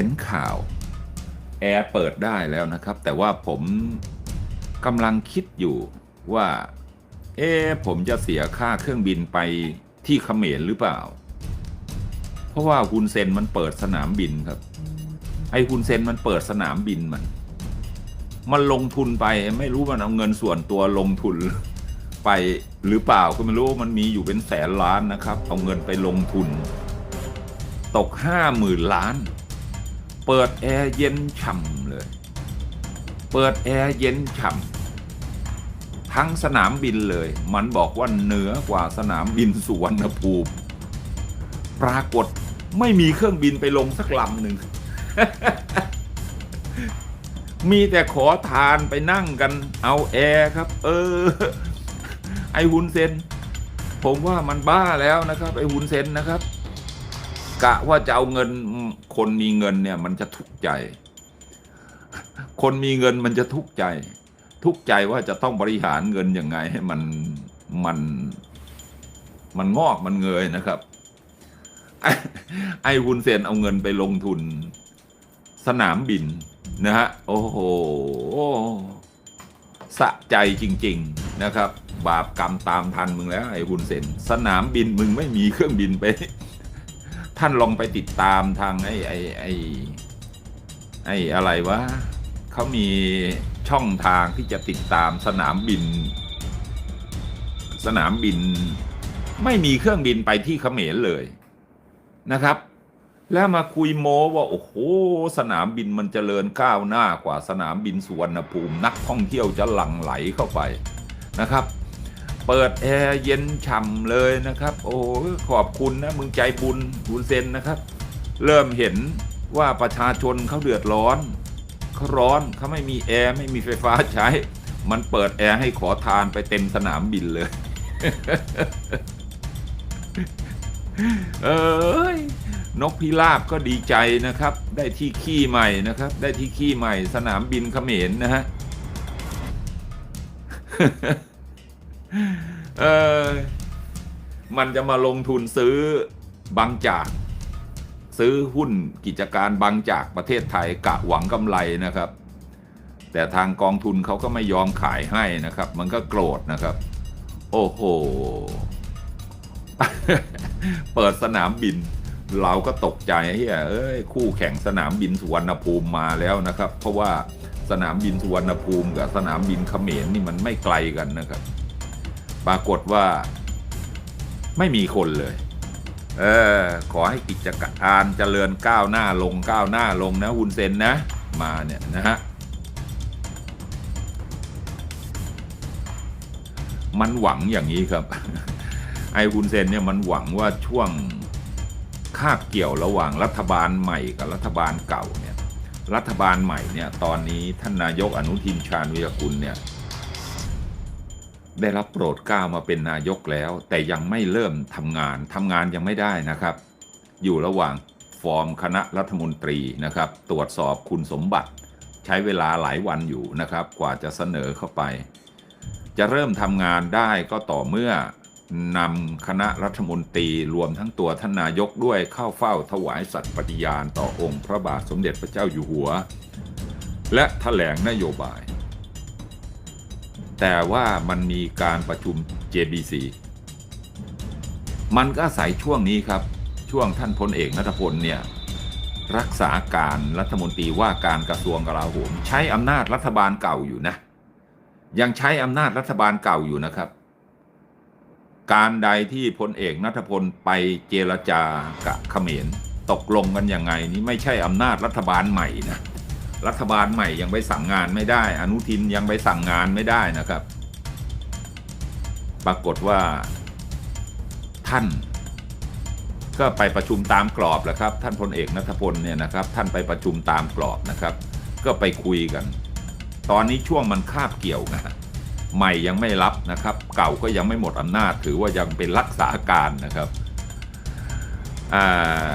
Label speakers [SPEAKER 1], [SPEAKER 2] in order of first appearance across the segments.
[SPEAKER 1] ห็นข่าวแอร์เปิดได้แล้วนะครับ แต่ว่าผมกำลังคิดอยู่ว่า เอ๊ผมจะเสียค่าเครื่องบินไปที่เขมรหรือเปล่า เพราะว่าฮุนเซนมันเปิดสนามบินครับ ไอ้ฮุนเซนมันเปิดสนามบินมัน มันลงทุนไปไม่รู้มันเอาเงินส่วนตัวลงทุนไปหรือเปล่าก็ไม่รู้มันมีอยู่เป็นแสนล้านนะครับ เอาเงินไปลงทุน ตกห้าหมื่นล้าน เปิดแอร์เย็นฉ่ำเลย เปิดแอร์เย็นฉ่ำทั้งสนามบินเลย มันบอกว่าเหนือกว่าสนามบินสุวรรณภูมิ ปรากฏไม่มีเครื่องบินไปลงสักลำหนึ่ง มีแต่ขอทานไปนั่งกันเอาแอร์ครับ เออ ไอฮุนเซน ผมว่ามันบ้าแล้วนะครับ ไอฮุนเซนนะครับ กะว่าจะเอาเงินคนมีเงินเนี่ย มันจะทุกข์ใจ คนมีเงินมันจะทุกข์ใจ ทุกข์ใจว่าจะต้องบริหารเงินยังไงให้มันมันมันงอกมันเงยนะครับ ไอ้วุนเซนเอาเงินไปลงทุน สนามบินนะฮะโอ้โหสะใจจริง ๆนะครับ บาปกรรมตามทันมึงแล้วไอ้วุนเซนสนามบินมึงไม่มีเครื่องบินไป ท่านลองไปติดตามทางไอ้ไอ้ไอ้ไอ้อะไรวะเขามีช่องทางที่จะติดตามสนามบิน สนามบิน ไม่มีเครื่องบินไปที่เขมรเลยนะครับ แล้วมาคุยโม้ว่าโอ้โหสนามบินมันเจริญก้าวหน้ากว่าสนามบินสุวรรณภูมิ นักท่องเที่ยวจะหลั่งไหลเข้าไปนะครับ เปิดแอร์เย็นฉ่ำเลยนะครับ โอ้ขอบคุณนะมึงใจบุญบุญเซนนะครับ เริ่มเห็นว่าประชาชนเขาเดือดร้อนเขาร้อนเขาไม่มีแอร์ไม่มีไฟฟ้าใช้ มันเปิดแอร์ให้ขอทานไปเต็มสนามบินเลย เอ้ยนกพิราบก็ดีใจนะครับ ได้ที่ขี้ใหม่นะครับ ได้ที่ขี้ใหม่สนามบินเขมรนะฮะ เออมันจะมาลงทุนซื้อบางจาก ซื้อหุ้นกิจการบางจากประเทศไทยกะหวังกำไรนะครับ แต่ทางกองทุนเขาก็ไม่ยอมขายให้นะครับ มันก็โกรธนะครับ โอ้โห เปิดสนามบิน เราก็ตกใจเฮ้ยเอ้ยคู่แข่งสนามบินสุวรรณภูมิมาแล้วนะครับ เพราะว่าสนามบินสุวรรณภูมิกับสนามบินเขมรนี่มันไม่ไกลกันนะครับ ปรากฏว่า ไม่มีคนเลย เออ ขอให้กิจการเจริญก้าวหน้าลงก้าวหน้าลงนะฮุนเซนนะ มาเนี่ยนะฮะมันหวังอย่างนี้ครับ ไอ้ฮุนเซนเนี่ยมันหวังว่าช่วงคาบเกี่ยวระหว่างรัฐบาลใหม่กับรัฐบาลเก่าเนี่ย รัฐบาลใหม่เนี่ยตอนนี้ท่านนายกอนุทินชาญวิรกุลเนี่ย ได้รับโปรดเกล้ามาเป็นนายกแล้ว แต่ยังไม่เริ่มทำงานทำงานยังไม่ได้นะครับ อยู่ระหว่างฟอร์มคณะรัฐมนตรีนะครับ ตรวจสอบคุณสมบัติ ใช้เวลาหลายวันอยู่นะครับ กว่าจะเสนอเข้าไป จะเริ่มทำงานได้ก็ต่อเมื่อนำคณะรัฐมนตรีรวมทั้งตัวท่านนายกด้วยเข้าเฝ้าถวายสัตย์ปฏิญาณต่อองค์พระบาทสมเด็จพระเจ้าอยู่หัว และแถลงนโยบาย แต่ว่ามันมีการประชุม JBC มันก็อาศัยช่วงนี้ครับ ช่วงท่านพลเอกนัทพลเนี่ยรักษาการรัฐมนตรีว่าการกระทรวงกลาโหม ใช้อำนาจรัฐบาลเก่าอยู่นะ ยังใช้อำนาจรัฐบาลเก่าอยู่นะครับ การใดที่พลเอกนัทพลไปเจรจากับเขมรตกลงกันยังไงนี่ไม่ใช่อำนาจรัฐบาลใหม่นะ รัฐบาลใหม่ยังไปสั่งงานไม่ได้ อนุทินยังไปสั่งงานไม่ได้นะครับ ปรากฏว่า ท่าน ก็ไปประชุมตามกรอบแหละครับ ท่านพลเอกนัทพลเนี่ยนะครับ ท่านไปประชุมตามกรอบนะครับ ก็ไปคุยกัน ตอนนี้ช่วงมันคาบเกี่ยวนะใหม่ยังไม่รับนะครับ เก่าก็ยังไม่หมดอำนาจ ถือว่ายังเป็นรักษาการนะครับอ่า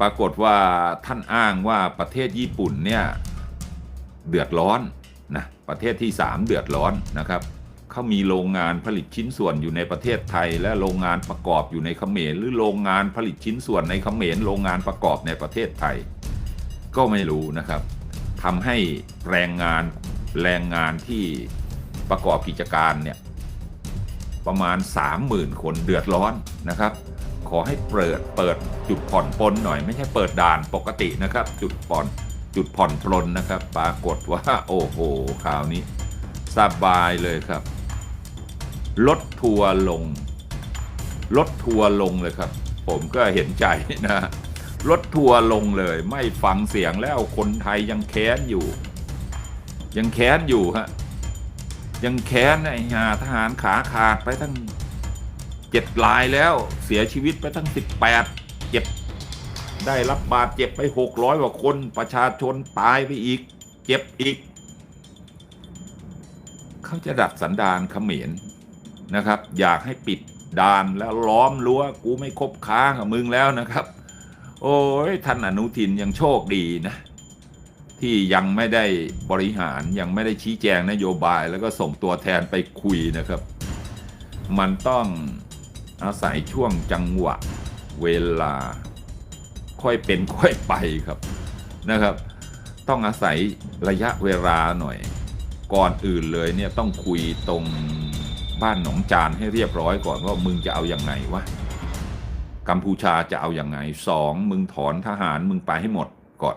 [SPEAKER 1] ปรากฏว่าท่านอ้างว่าประเทศญี่ปุ่นเนี่ยเดือดร้อนนะประเทศที่ 3 เดือดร้อนนะครับเขามีโรงงานผลิตชิ้นส่วนอยู่ในประเทศไทย และโรงงานประกอบอยู่ในเขมรหรือโรงงานผลิตชิ้นส่วนในเขมรโรงงานประกอบในประเทศไทย ก็ไม่รู้นะครับทำให้แรงงานแรงงานที่ประกอบกิจการเนี่ยประมาณ 30,000 คนเดือดร้อนนะครับ ขอให้เปิดเปิดจุดผ่อนปลนหน่อยไม่ใช่เปิดด่านปกตินะครับ จุดผ่อนจุดผ่อนปลนนะครับ ปรากฏว่าโอ้โหข่าวนี้สบายเลยครับลดทัวร์ลงลดทัวร์ลงเลยครับ ผมก็เห็นใจนะลดทัวร์ลงเลย ไม่ฟังเสียงแล้วคนไทยยังแค้นอยู่ ยังแค้นอยู่ฮะยังแค้นไอ้หาทหารขาขาดไปทั้ง เจ็ดลายแล้วเสียชีวิตไปทั้งสิบแปดเจ็บ ได้รับบาดเจ็บไปหกร้อยกว่าคนประชาชนตายไปอีก เจ็บอีก เขาจะดัดสันดานเขมรนะครับ อยากให้ปิดด่านแล้วล้อมรั้วกูไม่คบค้ากับมึงแล้วนะครับ โอ้ยท่านอนุทินยังโชคดีนะ ที่ยังไม่ได้บริหารยังไม่ได้ชี้แจงนโยบาย แล้วก็ส่งตัวแทนไปคุยนะครับ มันต้อง อาศัยช่วงจังหวะเวลาค่อยเป็นค่อยไปครับนะครับ ต้องอาศัยระยะเวลาหน่อย ก่อนอื่นเลยเนี่ยต้องคุยตรงบ้านหนองจานให้เรียบร้อยก่อนว่ามึงจะเอาอยัางไงวะกัมพูชาจะเอาอยัางไงสองมึงถอนทหารมึงไปให้หมดก่อน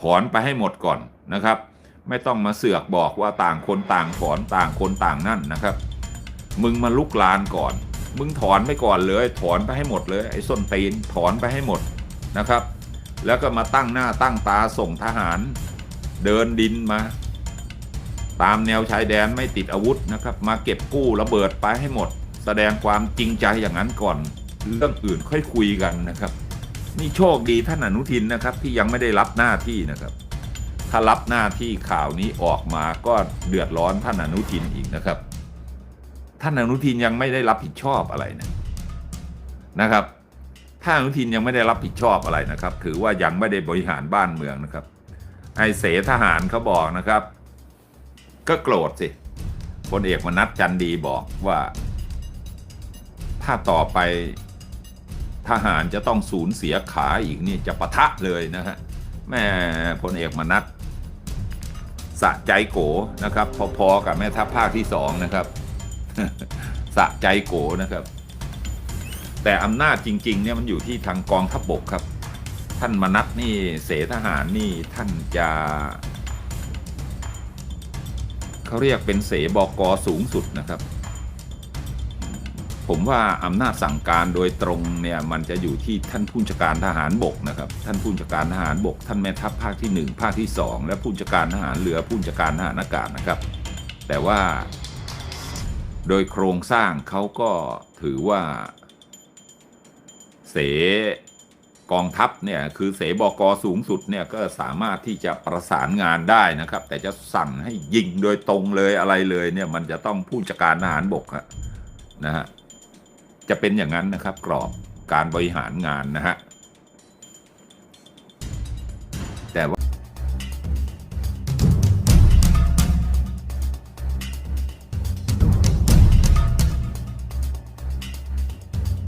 [SPEAKER 1] ถอนไปให้หมดก่อนนะครับ ไม่ต้องมาเสือกบอกว่าต่างคนต่างถอนต่างคนต่างนั่นนะครับ มึงมาลุกลานก่อน มึงถอนไปก่อนเลย ถอนไปให้หมดเลย ไอ้ส้นตีนถอนไปให้หมดนะครับ แล้วก็มาตั้งหน้าตั้งตาส่งทหาร เดินดินมา ตามแนวชายแดนไม่ติดอาวุธนะครับ มาเก็บกู้ระเบิดไปให้หมด แสดงความจริงใจอย่างนั้นก่อน เรื่องอื่นค่อยคุยกันนะครับนี่โชคดีท่านอนุทินนะครับ ที่ยังไม่ได้รับหน้าที่นะครับ ถ้ารับหน้าที่ข่าวนี้ออกมาก็เดือดร้อนท่านอนุทินอีกนะครับ ท่านอนุทินยังไม่ได้รับผิดชอบอะไรนะนะครับท่านอนุทินยังไม่ได้รับผิดชอบอะไรนะครับ ถือว่ายังไม่ได้บริหารบ้านเมืองนะครับไอเสทหารเขาบอกนะครับ ก็โกรธสิพลเอกมนัสจันดีบอกว่า ถ้าต่อไปทหารจะต้องสูญเสียขาอีกนี่จะปะทะเลยนะฮะแม่พลเอกมนัสสะใจโกนะครับ พอๆกับแม่ทัพภาคที่สองนะครับ สะใจโกนะครับ แต่อำนาจจริงๆเนี่ยมันอยู่ที่ทางกองทัพบบกครับ ท่านมนัสนี่เสทหารนี่ท่านจะเขาเรียกเป็นเสบอกอสูงสุดนะครับ ผมว่าอำนาจสั่งการโดยตรงเนี่ยมันจะอยู่ที่ท่านผู้จัดการทหารบกนะครับ ท่านผู้จัดการทหารบก ท่านแม่ทัพภาคที่ 1 ภาคที่ 2 และผู้จัดการทหารเรือผู้จัดการทหารอากาศนะครับ แต่ว่า โดยโครงสร้างเขาก็ถือว่าเสกองทัพเนี่ยคือเสบอกอสูงสุดเนี่ยก็สามารถที่จะประสานงานได้นะครับ แต่จะสั่งให้ยิงโดยตรงเลยอะไรเลยเนี่ยมันจะต้องผู้จัดการทหารบกอะนะฮะจะเป็นอย่างนั้นนะครับกรอบการบริหารงานนะฮะ